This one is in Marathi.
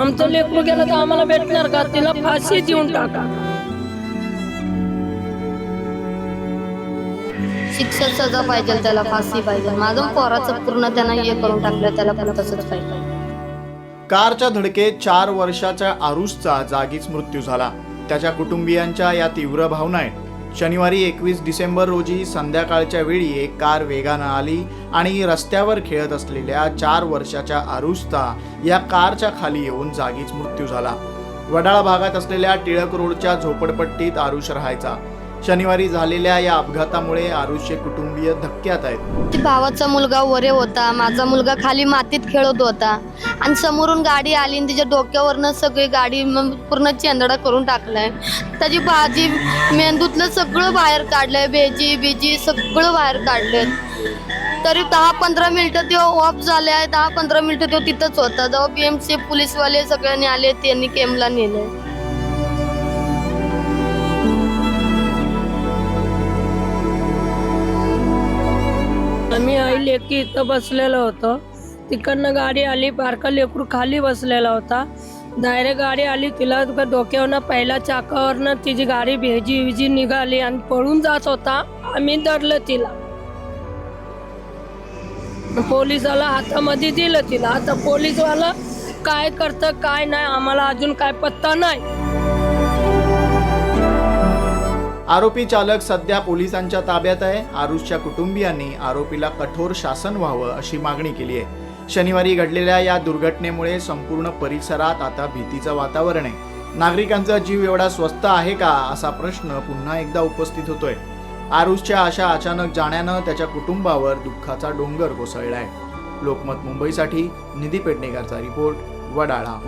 आमचं लेकरू गेलं तर आम्हाला भेटणार का? तिला फाशी देऊन टाका. शिक्षा सजा पाहिजे त्याला फाशी पाहिजे. माझं पोराचं पूर्ण त्यानं हे करून टाकलं त्याला पण तसंच पाहिजे. कारच्या धडकेत चार वर्षाच्या आरुषचा जागीच मृत्यू झाला. त्याच्या कुटुंबियांच्या या तीव्र भावना आहेत शनिवारी एकवीस डिसेंबर रोजी संध्याकाळच्या वेळी एक कार वेगानं आली आणि रस्त्यावर खेळत असलेल्या चार वर्षाच्या आरुषचा या कारच्या खाली येऊन जागीच मृत्यू झाला. वडाळा भागात असलेल्या टिळक रोडच्या झोपडपट्टीत आरुष राहायचा. शनिवारी झालेल्या या अपघातामुळे आरुषचे कुटुंबीय धक्क्यात आहेत. भावाचा मुलगा वरे होता माझा मुलगा खाली मातीत खेळत होता. आणि समोरून गाडी आली आणि तिच्या डोक्यावरनं सगळी गाडी मग पूर्ण चेंदडा करून टाकलाय. त्याची भाजी मेंदूतलं सगळं बाहेर काढलंय भेजी बिजी सगळं बाहेर काढलंय. तरी दहा पंधरा मिनिटं तो ऑफ झाले आहे दहा पंधरा मिनिटं तो तिथंच होता. जेव्हा बी एम सी पोलीसवाले सगळ्यांनी आले त्यांनी केमला नेलंय. आम्ही आई लेकी इथं बसलेलो होतो. तिकडनं गाडी आली बारका लेकरू खाली बसलेला होता. डायरेक्ट गाडी आली तिला तुका डोक्यावरनं पहिल्या चाकावरनं तिची गाडी भेजी विजी निघाली आणि पळून जात होता. आम्ही धरलं तिला. पोलिसाला हातामध्ये दिलं तिला. आता पोलीसवाला काय करतं काय नाही आम्हाला अजून काय पत्ता नाही. आरोपी चालक सध्या पोलिसांच्या ताब्यात आहे. आरुषच्या कुटुंबियांनी आरोपीला कठोर शासन व्हावं अशी मागणी केली आहे. शनिवारी घडलेल्या या दुर्घटनेमुळे संपूर्ण परिसरात आता भीतीचं वातावरण आहे. नागरिकांचा जीव एवढा स्वस्त आहे का असा प्रश्न पुन्हा एकदा उपस्थित होतोय. आरुषच्या अशा अचानक जाण्यानं त्याच्या कुटुंबावर दुःखाचा डोंगर कोसळलाय. लोकमत मुंबईसाठी निधी पेडणेकरचा रिपोर्ट वडाळा.